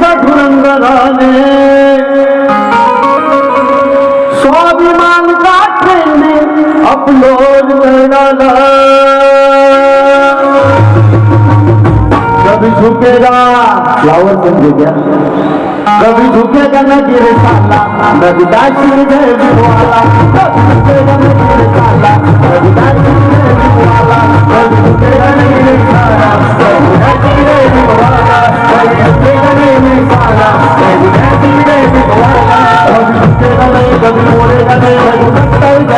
ठाकुरंगराने स्वाभिमान का trend upload कर डाला कभी झुकेगा फ्लावर बन गया कभी झुकेगा ना गिरे साला रविदास गिर गए वाला। कभी झुकेगा ना गिरे साला रविदास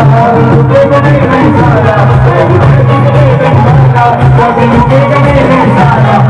Thank you.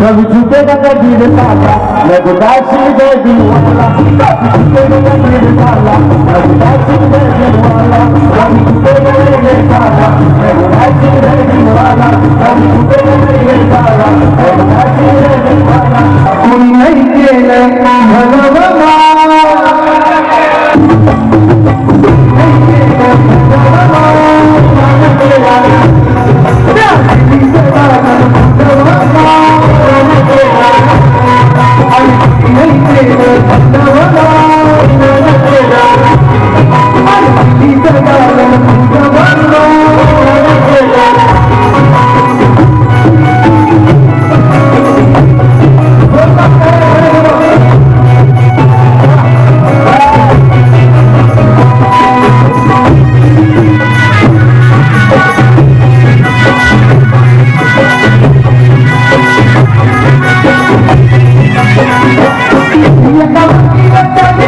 कभी झुकेगा कबीर साला मैं गुदासी दे दीवाला कभी झुकेगा कबीर साला मैं गुदासी दे दीवाला कभी la